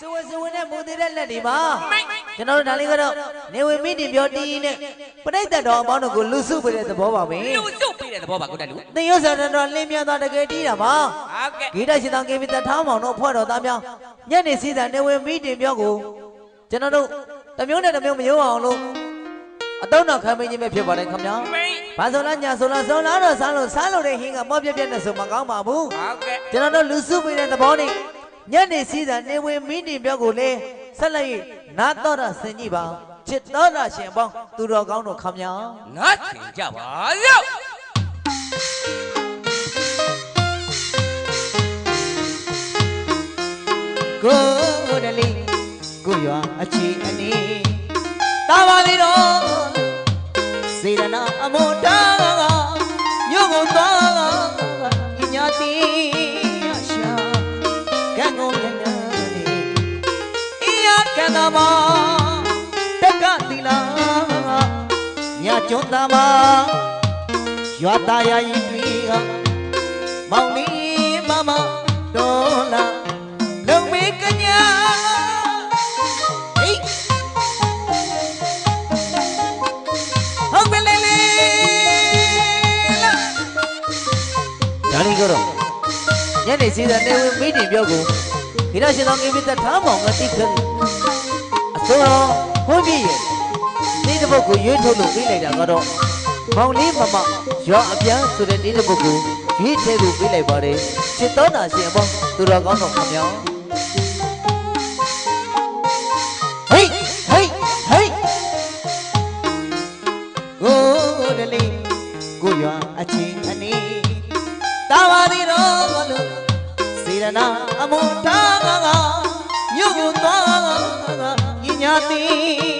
စဝစဝနဲ့မူသေးတဲ့လက်တွေပါမိုက်ကျွန်တော်တို့ဒါလေးကတော့နေဝင်မိတင်ပြောတီးနဲ့ပဋိသတ်တော်အပေါင်းတို့ကိုလူစုပေးတဲ့သဘောပါပဲလူစုပေးတဲ့သဘောပါကိုတက်လူသင်ရုပ်ဆန္ဒတော်လင်းမြသွားတကယ်တီးတာပါဟုတ်ကဲ့ဂီတရှင်တော်ကေပီတထောင်းမောင်တို့ဖွဲ့တော်သားများညနေစီးတာနေဝင်မိတင်ပြောကိုကျွန်တော်တို့တစ်မျိုးနဲ့တစ်မျိုးမရိုးအောင်လို့အတော့တော်ခံမင်းကြီးပဲဖြစ်ပါတယ်ခင်ဗျာမိတ်ဘာဆိုလားညာဆိုလားဆိုလားတော့စားလို့စားလို့တဲ့ဟင်းကမော့ပြက်ပြက်နဲ့ဆိုမကောင်းပါဘူးဟုတ်ကဲ့ကျွန်တော်တို့လူစုပေးတဲ့သဘောနဲ့ ညနေစီးတာနေဝင်မိတင်ပြောကိုလေဆက်လက်၍နာတော်တာဆင်ကြည့်ပါချစ်တော်တာရှင်ပေါင်းသူတော်ကောင်းတို့ခင်ဗျာနားချင်ကြပါရော့ကိုယ်တလေးကိုရွာအချီအနေတာပါလေတော့ ကျွန်းသာမရွာသားရည်တွေ့ကမောင်လေးမမတော်လာလုံမေကညာဟေးဟုတ်ပြီလေလေလာဒါလေးကတော့ညနေစီးတဲ့နေဝင်မိတင်ပြောကိုဒီတော့ရှင်တော်ငယ်ပြတ်ထားမောင်ကတိခက်အစိုးရဟွန်းပြည့်ရဲ့ ဒီတစ်ပုတ်ကိုရွေးထုတ်လို့ပြီးလိုက်တာကတော့မောင်လေးမမရွာအပြန်ဆိုတဲ့ဒီတစ်ပုတ်ကိုရွေးထဲလို့ပြီးလိုက်ပါတယ်ချစ်တော်တာရှင်အပေါင်းသူတော်ကောင်းတော်ခင်ဗျာဟေးဟေးဟေးကိုတလေးကိုရွာအချင်းအနေတာပါသေးတော့မလို့စေရနာအမုန်ထားကကမြို့ကိုသွားကညညာတိရှာ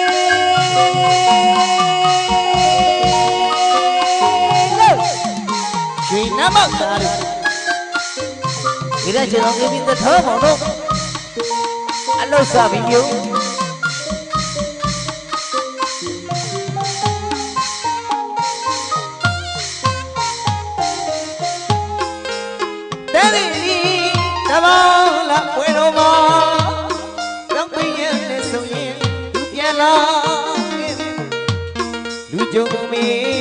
ဒီနမောက်သားလေးဒီတဲ့ကျွန်တော်ပြည်သက်တော်မောင်တို့အလုဆာဗီဒီယိုတဲ့ဒီသဘော 救命！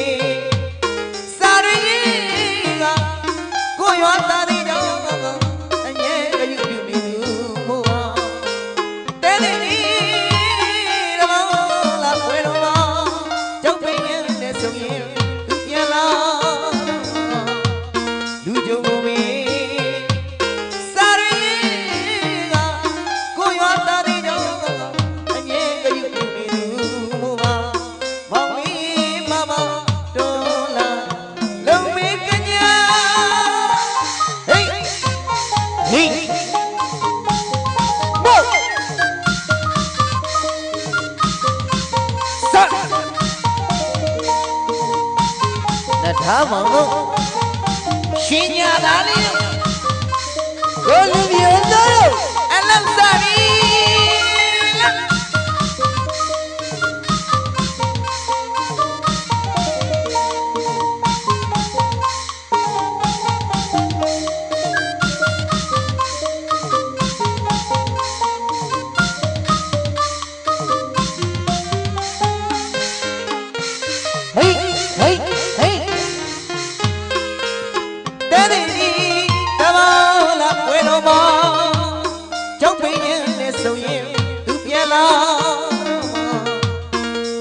大风，新年大礼，我努力奋斗，俺能啥哩？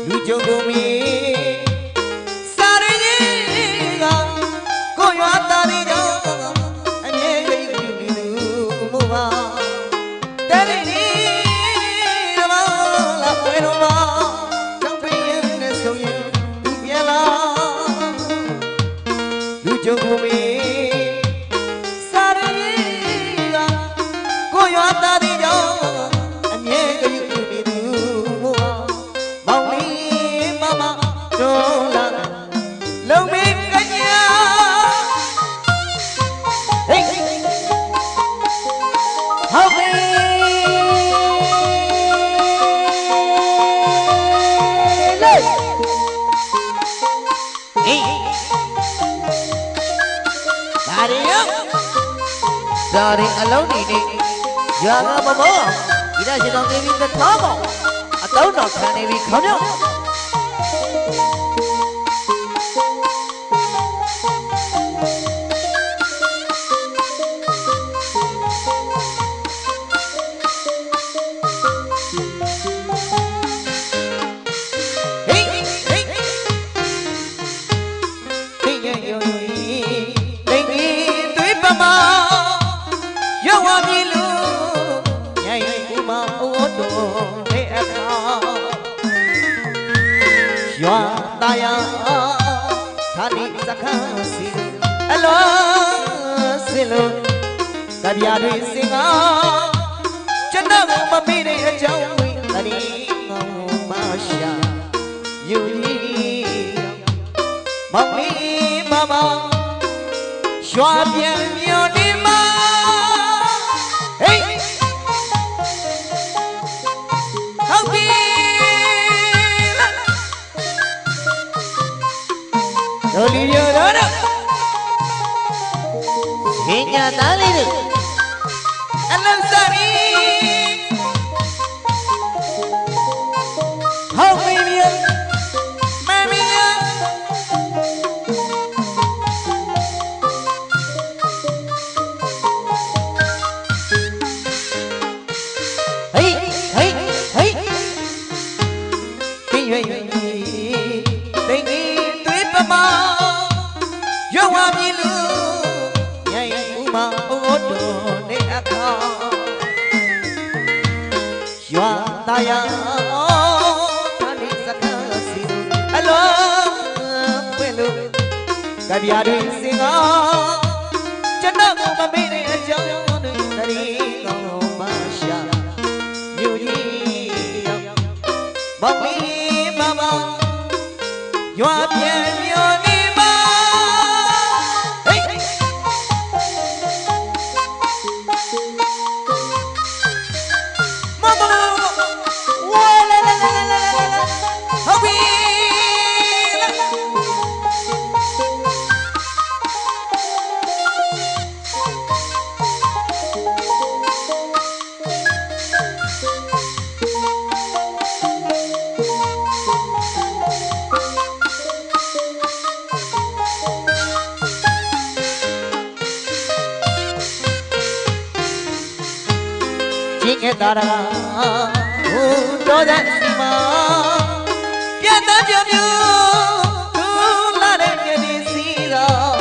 လူကြုံတို့မီစာရင်းကြီးကကိုရွာတာပြီးတော့အမြဲရွေးကူနေလူမို့ပါတဲ့ရင်းဒီမလာဝဲတော့ပါတောင်ပင်ရဲ့နဲ့ဆုံရင်သူပြန်လာလူကြုံတို့မီ ဟုတ်ပြီလေဟေးဒါရီယောဒါရီအလုံးနေနေရွာကမမောဒီတော့ရှင်တော်သေးပြီးသထောပေါ့အတုံးတော်ခံနေပြီခေါင်းညော့ ဟေးယေယောလိန်ကြီးသွေးပမာရောက်ဝပြီလို့ညရင်ကူမအိုးတော်တဲ့အခါရွာตาယာသာလိစခန်းစီအလောစင်လို့ကဗျာတွေစင်ကကျွန်တော်မမေ့တဲ့အကြောင်းတွေတည်းငေါမရှာယူကြီးမောင်လေး မမရွာပြန်မြော်နေမှာဟေးဟုတ်ပြီတို့လီရောတော့ဟင်းညာသားလေးတို့အလန်စာရီ Nhai u ma u o do ne a kha Yo ta ya Ta ni sa kha si A lo Pwe lu ကဗျာတွေစင်ကကျွန်တော်ကိုမမေ့တဲ့အကြောင်းတွေတရီကောင်းမရှာမြို့ကြီးရောက်မောင်လေးမမရွာပြ ချင်းခဲ့တာရာဟိုတော်တဲ့စီမပြတ်တဲ့ပြပြသူလာတဲ့ညနေစီတော့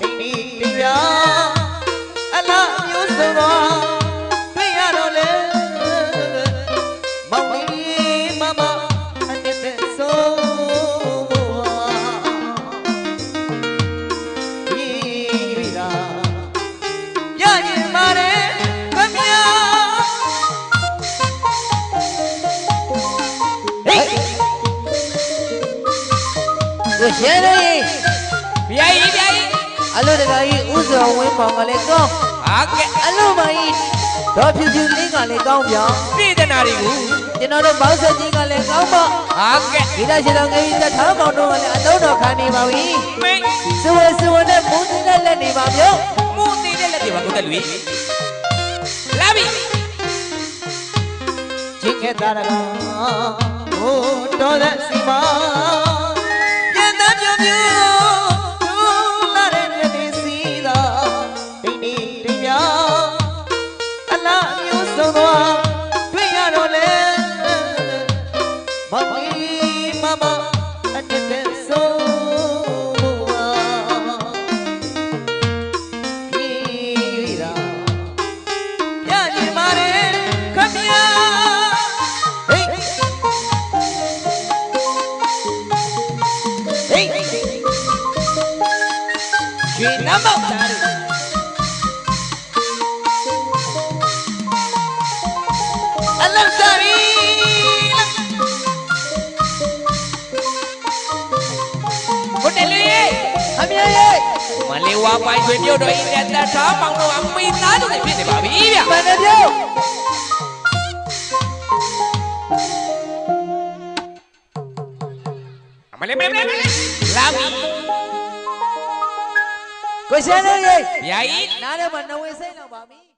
တိတ်တိတ်ပြအလားမျိုးစုံတော့ ကိုရှယ်လေးဗျာကြီးဗျာကြီးအလို့တကကြီးဥဇော်ဝင်းမောင်ကလည်းကောင်းဟာကဲအလို့မကြီးဒေါ်ဖြူဖြူလေးကလည်းကောင်းပြောင်းပြည်တနာတွေကိုကျွန်တော်တို့ဘောက်ဆက်ကြီးကလည်းကောင်းပေါ့ဟာကဲဒီတော့ရှင်တော်ငယ်ကြီးသက်ထားမောင်တို့ကလည်းအသုံးတော်ခံနေပါပြီမင်းစဝဲစဝဲနဲ့မုန်းနေတဲ့လက်နေပါမျိုးမူတည်တဲ့လက်တွေပါကိုတက်လူလာပြီချင်းခဲ့တာရာဟိုတော်တဲ့စီမ ပြ ရွှေနမောက်သားတို့အလတ်စားရီကိုတက်လူရေခမညာရဲ့မလေးဝါပိုင်တွင်မြို့တော်ဤလက်သက်ထားပေါင်းတော့အမိသားတို့လည်းဖြစ်နေပါပြီဗျာမန္တပြုတ်မလေးမလေးမလေးလာပြီ ကိုရှင်လေးရဲ့ဗျာကြီးနားထဲမှာနှဝင်စိတ်လောက်ပါပြီ